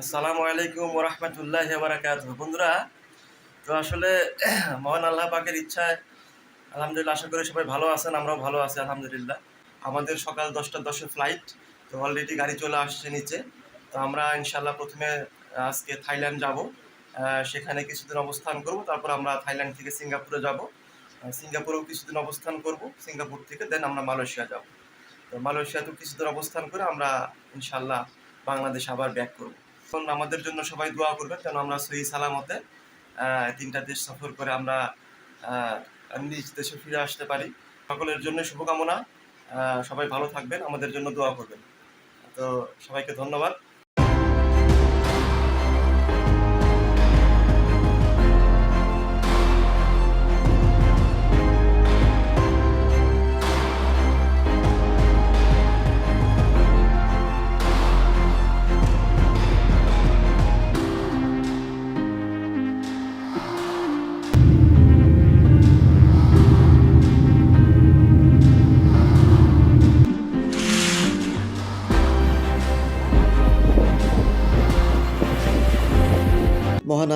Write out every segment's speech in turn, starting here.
আসসালামু আলাইকুম ওরহমতুল্লাহ বারাকাত বন্ধুরা, তো আসলে মহান আল্লাহ পাকের ইচ্ছায় আলহামদুলিল্লাহ আশা করি সবাই ভালো আছেন, আমরাও ভালো আছি, আলহামদুলিল্লাহ। আমাদের সকাল দশটা দশে ফ্লাইট তো অলরেডি গাড়ি চলে আসছে নিচে। তো আমরা ইনশাল্লাহ প্রথমে আজকে থাইল্যান্ড যাব। সেখানে কিছুদিন অবস্থান করব, তারপর আমরা থাইল্যান্ড থেকে সিঙ্গাপুরে যাব। সিঙ্গাপুরেও কিছুদিন অবস্থান করব, সিঙ্গাপুর থেকে দেন আমরা মালয়েশিয়া যাব। তো মালয়েশিয়াতেও কিছুদিন অবস্থান করে আমরা ইনশাল্লাহ বাংলাদেশ আবার ব্যাক করব। এখন আমাদের জন্য সবাই দোয়া করবেন কেন আমরা সহি সালামতে তিনটা দেশ সফর করে আমরা নিজ দেশে ফিরে আসতে পারি। সকলের জন্য শুভকামনা। সবাই ভালো থাকবেন, আমাদের জন্য দোয়া করবেন। তো সবাইকে ধন্যবাদ।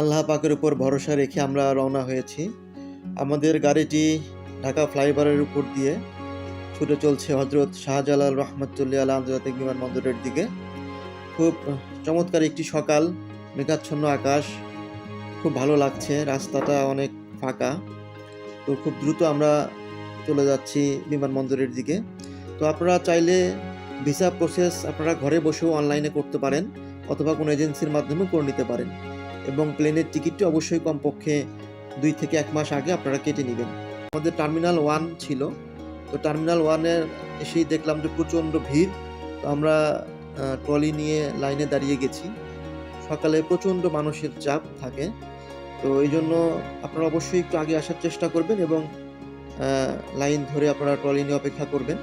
আল্লাহ পাকের উপর ভরসা রেখে আমরা রওনা হয়েছি। আমাদের গাড়িটি ঢাকা ফ্লাইওভারের উপর দিয়ে ছুটে চলছে হজরত শাহজালাল রহমতুল্লাহ আল্লাহ আন্তর্জাতিক বিমানবন্দরের দিকে। খুব চমৎকার একটি সকাল, মেঘাচ্ছন্ন আকাশ, খুব ভালো লাগছে, রাস্তাটা অনেক ফাঁকা। তো খুব দ্রুত আমরা চলে যাচ্ছি বিমানবন্দরের দিকে। তো আপনারা চাইলে ভিসা প্রসেস আপনারা ঘরে বসেও অনলাইনে করতে পারেন, অথবা কোনো এজেন্সির মাধ্যমেও করে নিতে পারেন। এবং প্লেনের টিকিটটি অবশ্যই কমপক্ষে দুই থেকে এক মাস আগে আপনারা কেটে নেবেন। আমাদের টার্মিনাল ওয়ান ছিল। তো টার্মিনাল ওয়ানের এসেই দেখলাম যে প্রচণ্ড ভিড়। তো আমরা ট্রলি নিয়ে লাইনে দাঁড়িয়ে গেছি। সকালে প্রচণ্ড মানুষের চাপ থাকে। তো এই জন্য আপনারা অবশ্যই একটু আগে আসার চেষ্টা করবেন এবং লাইন ধরে আপনারা ট্রলি নিয়ে অপেক্ষা করবেন।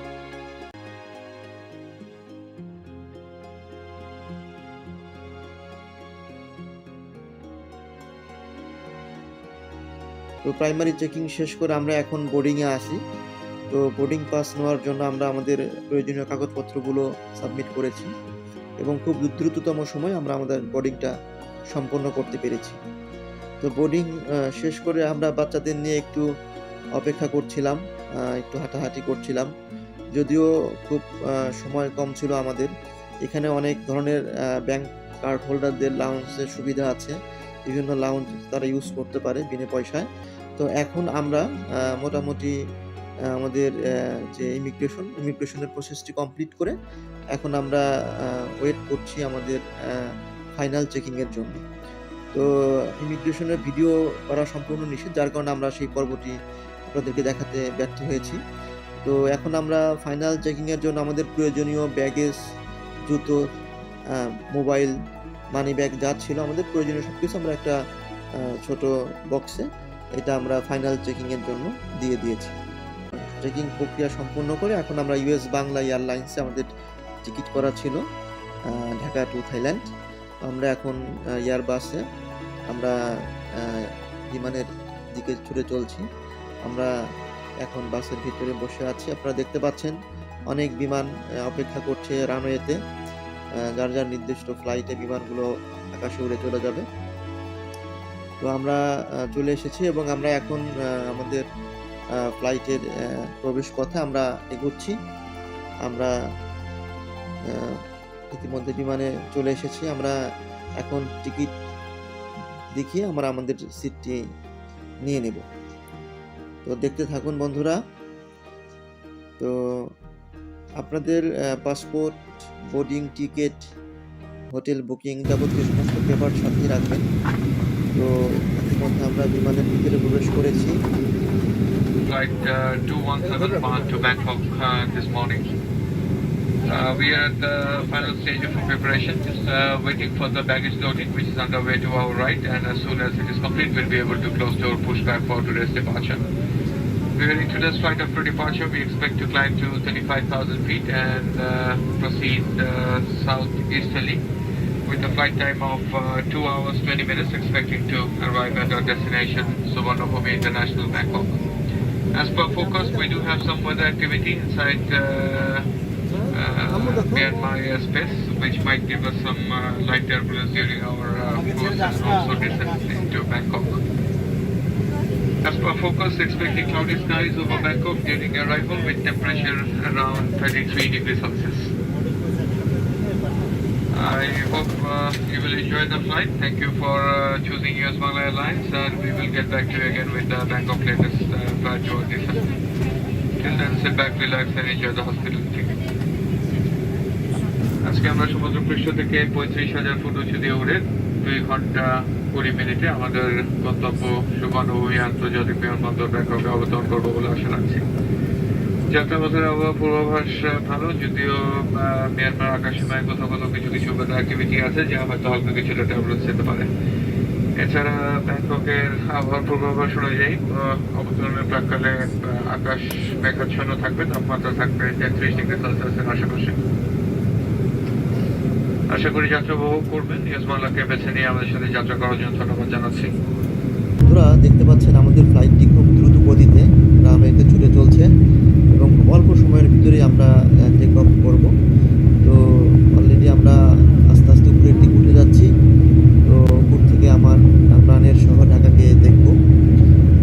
তো প্রাইমারি চেকিং শেষ করে আমরা এখন বোর্ডিংয়ে আসি। তো বোর্ডিং পাস নেওয়ার জন্য আমরা আমাদের প্রয়োজনীয় কাগজপত্রগুলো সাবমিট করেছি এবং খুব দ্রুততম সময় আমরা আমাদের বোর্ডিংটা সম্পন্ন করতে পেরেছি। তো বোর্ডিং শেষ করে আমরা বাচ্চাদের নিয়ে একটু অপেক্ষা করছিলাম একটু হাঁটাহাঁটি করছিলাম। যদিও খুব সময় কম ছিল আমাদের। এখানে অনেক ধরনের ব্যাংক কার্ড হোল্ডারদের লাউন্সের সুবিধা আছে। বিভিন্ন লাউঞ্জ তারা ইউজ করতে পারে বিনা পয়সায়। তো এখন আমরা মোটামুটি আমাদের যে ইমিগ্রেশন ইমিগ্রেশনের প্রসেসটি কমপ্লিট করে এখন আমরা ওয়েট করছি আমাদের ফাইনাল চেকিংয়ের জন্য। তো ইমিগ্রেশনের ভিডিও করা সম্পূর্ণ নিষেধ, যার কারণে আমরা সেই পর্বটি আপনাদেরকে দেখাতে ব্যর্থ হয়েছি। তো এখন আমরা ফাইনাল চেকিংয়ের জন্য আমাদের প্রয়োজনীয় ব্যাগেজ জুতো মোবাইল মানি ব্যাগ যা ছিল আমাদের প্রয়োজনীয় সব কিছু আমরা একটা ছোট বক্সে এটা আমরা ফাইনাল চেকিংয়ের জন্য দিয়ে দিয়েছি। চেকিং প্রক্রিয়া সম্পূর্ণ করে এখন আমরা ইউএস বাংলা এয়ারলাইন্সে আমাদের টিকিট করা ছিল ঢাকা টু থাইল্যান্ড আমরা এখন এয়ার বাসে আমরা বিমানের দিকে ছুটে চলছি। আমরা এখন বাসের ভিতরে বসে আছি। আপনারা দেখতে পাচ্ছেন অনেক বিমান অপেক্ষা করছে রানওয়েতে যার যার নির্দিষ্ট ফ্লাইটে বিমানগুলো আকাশে উড়ে চলে যাবে। তো আমরা চলে এসেছি এবং আমরা এখন আমাদের ফ্লাইটের প্রবেশ পথে আমরা এগোচ্ছি। আমরা ইতিমধ্যে বিমানে চলে এসেছি। আমরা এখন টিকিট দেখিয়ে আমরা আমাদের সিটটি নিয়ে নেব। তো দেখতে থাকুন বন্ধুরা। তো আপনাদের passport boarding ticket hotel booking যাবতীয় সমস্ত পেপার সাথে রাখবেন তো ইতিমধ্যে আমরা বিমানের ভিতরে প্রবেশ করেছি uh, 217 to Bangkok uh, this morning. Uh, we are at the final stage of preparation, just uh, waiting for the baggage loading, which is underway to our right, and as soon as it is complete, we'll be able to close door push back for today's departure. We're heading to this flight after departure. We expect to climb to 35,000 feet and uh, proceed uh, southeasterly with a flight time of uh, 2 hours 20 minutes, expecting to arrive at our destination, Suvarnabhumi International, Bangkok. As per forecast, we do have some weather activity inside uh, uh, Myanmar airspace, which might give us some uh, light turbulence during our uh, cruise and also descent into Bangkok. As per focus, expecting cloudy skies over Bangkok during arrival with temperature around 33 degrees Celsius. I hope uh, you will enjoy the flight. Thank you for uh, choosing US Bangla Airlines and we will get back to you again with the Bangkok latest uh, flight to Odisha. Till then, sit back, relax and enjoy the hospitality. আজকে আমরা সমুদ্র পৃষ্ঠ থেকে পঁয়ত্রিশ হাজার foot উঁচু দিয়ে উড়ে দুই ঘণ্টা কুড়ি মিনিটে আমাদের গন্তব্য সুবর্ণভূমি আন্তর্জাতিক বিমানবন্দর ব্যাংককে অবতরণ করব বলে আশা রাখছি। যাত্রাপথের আবহাওয়া পূর্বাভাস ভালো, যদিও মিয়ানমার আকাশসীমায় কোথাও কোথাও কিছু কিছু অ্যাক্টিভিটি আছে, যা হয়তো হালকা কিছুটা ট্রাভেলেন্স যেতে পারে। এছাড়া, ব্যাংককের আবহাওয়ার পূর্বাভাস অনুযায়ী অবতরণের প্রাককালে আকাশ মেঘাচ্ছন্ন থাকবে, তাপমাত্রা থাকবে তেত্রিশ ডিগ্রি সেলসিয়াসের আশেপাশে। আশা করি যাত্রা উপভোগ করবেন। ইসমাল্লাহকে বেছে নিয়ে আমাদের সাথে যাত্রা করার জন্য ধন্যবাদ জানাচ্ছি। বন্ধুরা, দেখতে পাচ্ছেন আমাদের ফ্লাইটটি খুব দ্রুত গতিতে রানওয়েতে ছুটে চলছে এবং অল্প সময়ের ভিতরেই আমরা টেক অফ করব। তো অলরেডি আমরা আস্তে আস্তে উপরের দিকে উঠে যাচ্ছি। তো উপর থেকে আমার প্রাণের শহর ঢাকাকে দেখব।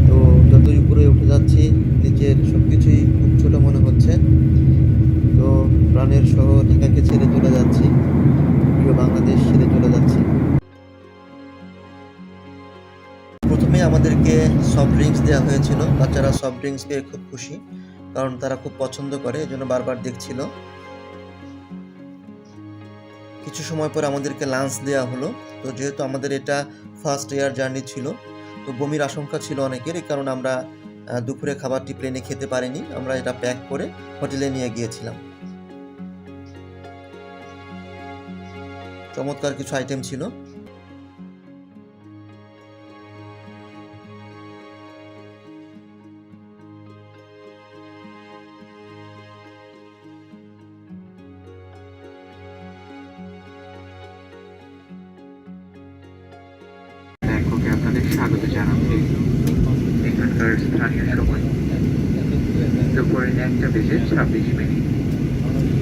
তো যতই উপরে উঠে যাচ্ছি, নিচের সব কিছুই খুব ছোট মনে হচ্ছে। তো প্রাণের শহর ঢাকাকে ছেড়ে আমাদেরকে সফট ড্রিঙ্কস দেওয়া হয়েছিল। বাচ্চারা সফট ড্রিঙ্কস পেয়ে খুব খুশি, কারণ তারা খুব পছন্দ করে, এজন্য বারবার দেখছিল। কিছু সময় পর আমাদেরকে লাঞ্চ দেওয়া হলো। তো যেহেতু আমাদের এটা ফার্স্ট এয়ার জার্নি ছিল, তো বমির আশঙ্কা ছিল অনেকের, এই কারণে আমরা দুপুরে খাবারটি প্লেনে খেতে পারিনি। আমরা এটা প্যাক করে হোটেলে নিয়ে গিয়েছিলাম। চমৎকার কিছু আইটেম ছিল। ব্যাংককে আপনাদের স্বাগত জানাচ্ছি। এখানকার স্থানীয় সময়। দুপুরে একটা বেজে ছাব্বিশ মিনিট।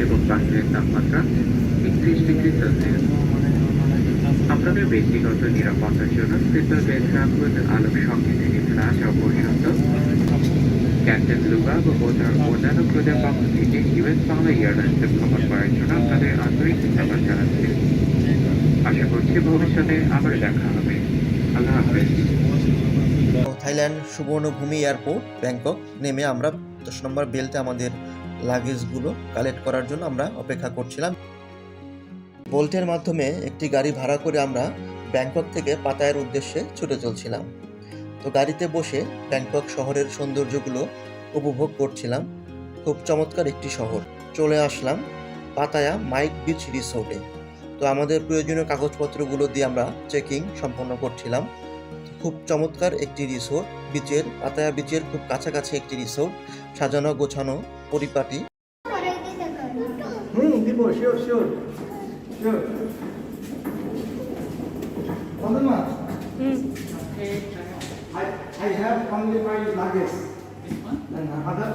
এবং বাহিরের তাপমাত্রা একত্রিশ ডিগ্রি সেলসিয়াস। আপনাদের ব্যক্তিগত নিরাপত্তার জন্য সিটবেল বেল্ট রাখুন আলোক সংকেতে ফ্লাশ অপরিণত ক্যাপ্টেন লুবা ও ওনার অন্যান্য ক্রুদের পক্ষ থেকে ইউএস বাংলা এয়ারলাইন্সে ভ্রমণ করার জন্য আপনাদের আন্তরিক ধন্যবাদ জানাচ্ছি। আশা করছি ভবিষ্যতে আবার দেখা হবে। Thailand Suvarnabhumi airport, Bangkok. নেমে আমরা দশ নম্বর বেল্টে আমাদের লাগেজগুলো কালেক্ট করার জন্য আমরা অপেক্ষা করছিলাম। বোল্টের মাধ্যমে একটি গাড়ি ভাড়া করে আমরা ব্যাংকক থেকে পাতায়ের উদ্দেশ্যে ছুটে চলছিলাম। তো গাড়িতে বসে ব্যাংকক শহরের সৌন্দর্যগুলো উপভোগ করছিলাম। খুব চমৎকার একটি শহর। চলে আসলাম পাতায়া মাইক বিচ রিসোর্টে। তো আমাদের প্রয়োজনীয় কাগজপত্রগুলো দিয়ে আমরা চেকিং সম্পন্ন করছিলাম। খুব চমৎকার একটি রিসোর্ট বিচের পাতায়া বিচের খুব কাছাকাছি একটি রিসোর্ট সাজানো গোছানো পরিপাটি। হুম দিব sure sure sure I, I have only my luggage. And other?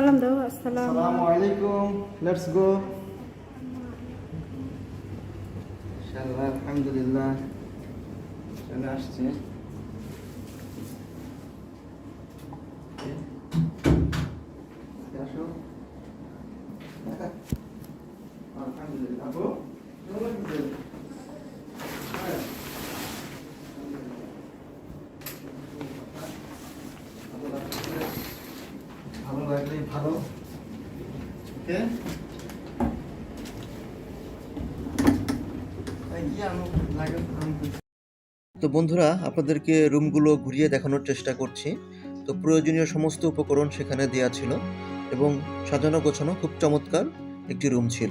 সালাম দাও আসসালাম alaikum. Let's go. ইনশাআল্লাহ আলহামদুলিল্লাহ চলে আসছে আলহামদুলিল্লাহ আপু কেমন লাগছে? হ্যাঁ। ভালো লাগলেই ভালো ওকে তো বন্ধুরা আপনাদেরকে রুমগুলো ঘুরিয়ে দেখানোর চেষ্টা করছি। তো প্রয়োজনীয় সমস্ত উপকরণ সেখানে দেওয়া ছিল এবং সাজানো গোছানো খুব চমৎকার একটি রুম ছিল।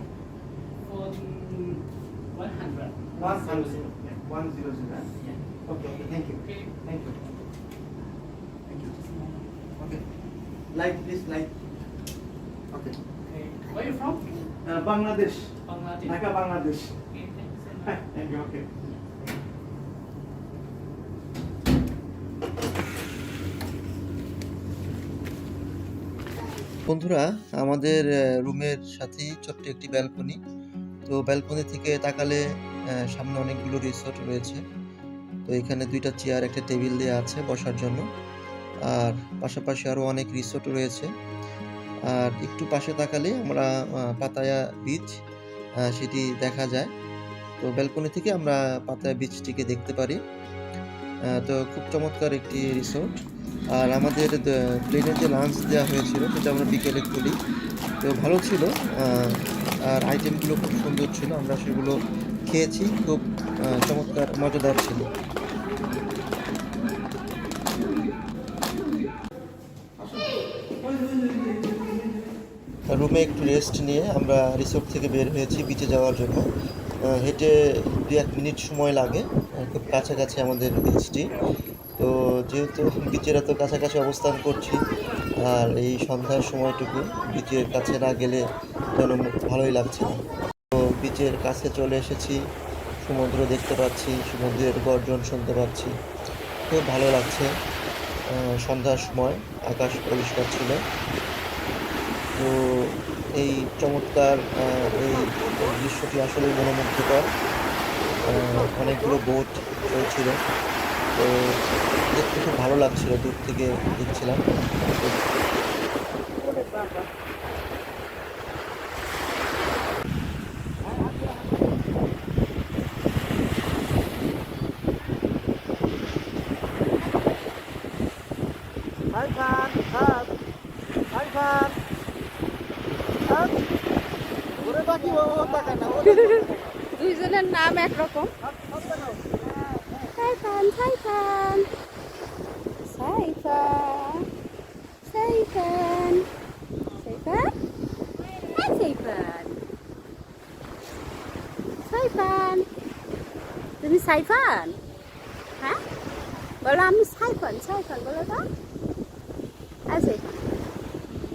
Yeah, my passport, oh, yeah. Yeah. And, and, and, and if necessary, phone Phone 100. one Zero, zero. Yeah. one zero zero. Yeah. Okay, okay, thank you. Okay. Thank you. Thank you. Light, please, light. Okay. Okay. Where you from? Uh, Bangladesh. Bangladesh. Dhaka, Bangladesh. Okay, thanks so. Thank you, okay. বন্ধুরা আমাদের রুমের সাথেই ছোট্ট একটি balcony তো balcony থেকে তাকালে সামনে অনেকগুলো রিসোর্ট রয়েছে। তো এখানে দুইটা চেয়ার একটা টেবিল দেওয়া আছে বসার জন্য। আর পাশাপাশি আরও অনেক রিসোর্ট রয়েছে। আর একটু পাশে তাকালে আমরা পাতায়া বিচ সেটি দেখা যায়। তো ব্যালকনি থেকে আমরা পাতায়া বিচটিকে দেখতে পারি। তো খুব চমৎকার একটি রিসোর্ট আর আমাদের প্লেনে যে লাঞ্চ দেওয়া হয়েছিল, সেটা আমরা বিকেলে খুলি। তো ভালো ছিল আর আইটেমগুলো খুব সুন্দর ছিল, আমরা সেগুলো খেয়েছি, খুব চমৎকার, মজাদার ছিল। রুমে একটু রেস্ট নিয়ে আমরা রিসোর্ট থেকে বের হয়েছি বিচে যাওয়ার জন্য। হেঁটে দু এক মিনিট সময় লাগে খুব কাছাকাছি আমাদের বিচটি তো যেহেতু বিচের এত কাছাকাছি অবস্থান করছি, আর এই সন্ধ্যার সময়টুকু বিচের কাছে না গেলে যেন ভালোই লাগছে। না তো বিচের কাছে চলে এসেছি, সমুদ্র দেখতে পাচ্ছি, সমুদ্রের গর্জন শুনতে পাচ্ছি। খুব ভালো লাগছে সন্ধ্যার সময়, আকাশ পরিষ্কার ছিল। তো এই চমৎকার এই দৃশ্যটি আসলেই মনোমুগ্ধকর। অনেকগুলো বোট চলছিল। তো দেখতে খুব ভালো লাগছিল, দূর থেকে দেখছিলাম। নাম একরকম। সাইফান সাইফান। সাইফান সাইফান। সাইফান? হ্যাঁ সাইফান। সাইফান। তুমি সাইফান? হ্যাঁ? বলো আমি সাইফান সাইফান, বলো তো। হ্যাঁ সাইফান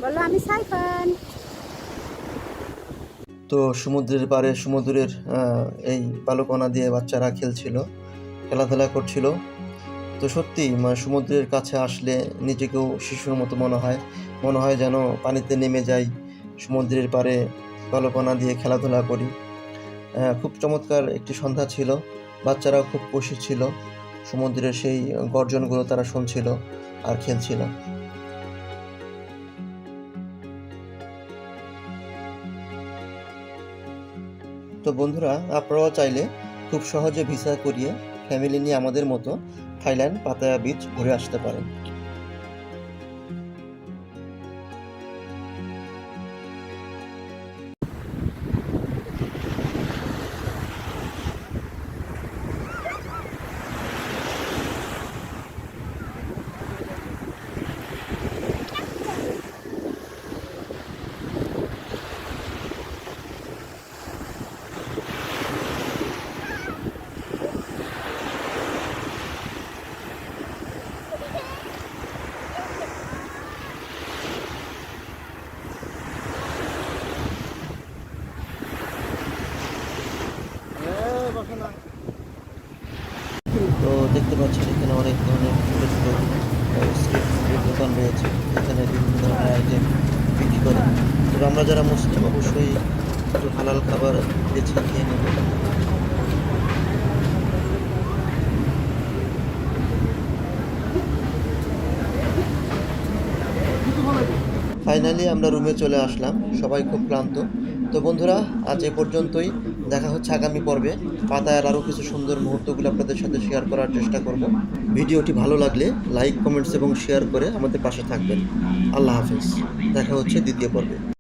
বলো আমি সাইফান। তো সমুদ্রের পাড়ে সমুদ্রের এই বালুকণা দিয়ে বাচ্চারা খেলছিল, খেলাধুলা করছিল। তো সত্যি মানে সমুদ্রের কাছে আসলে নিজেকেও শিশুর মতো মনে হয়। মনে হয় যেন পানিতে নেমে যাই, সমুদ্রের পাড়ে বালুকণা দিয়ে খেলাধুলা করি। খুব চমৎকার একটি সন্ধ্যা ছিল, বাচ্চারাও খুব খুশি ছিল। সমুদ্রের সেই গর্জনগুলো তারা শুনছিল আর খেলছিল। তো বন্ধুরা, আপনারাও চাইলে খুব সহজে ভিসা করিয়ে ফ্যামিলি নিয়ে আমাদের মতো থাইল্যান্ড পাতায়া বিচ ঘুরে আসতে পারেন। ফাইনালি আমরা রুমে চলে আসলাম। সবাই খুব ক্লান্ত। তো বন্ধুরা, আজ এ পর্যন্তই। দেখা হচ্ছে আগামী পর্বে। পাতায়ার আরও কিছু সুন্দর মুহূর্তগুলো আপনাদের সাথে শেয়ার করার চেষ্টা করব। ভিডিওটি ভালো লাগলে লাইক কমেন্টস এবং শেয়ার করে আমাদের পাশে থাকবেন। আল্লাহ হাফিজ। দেখা হচ্ছে দ্বিতীয় পর্বে।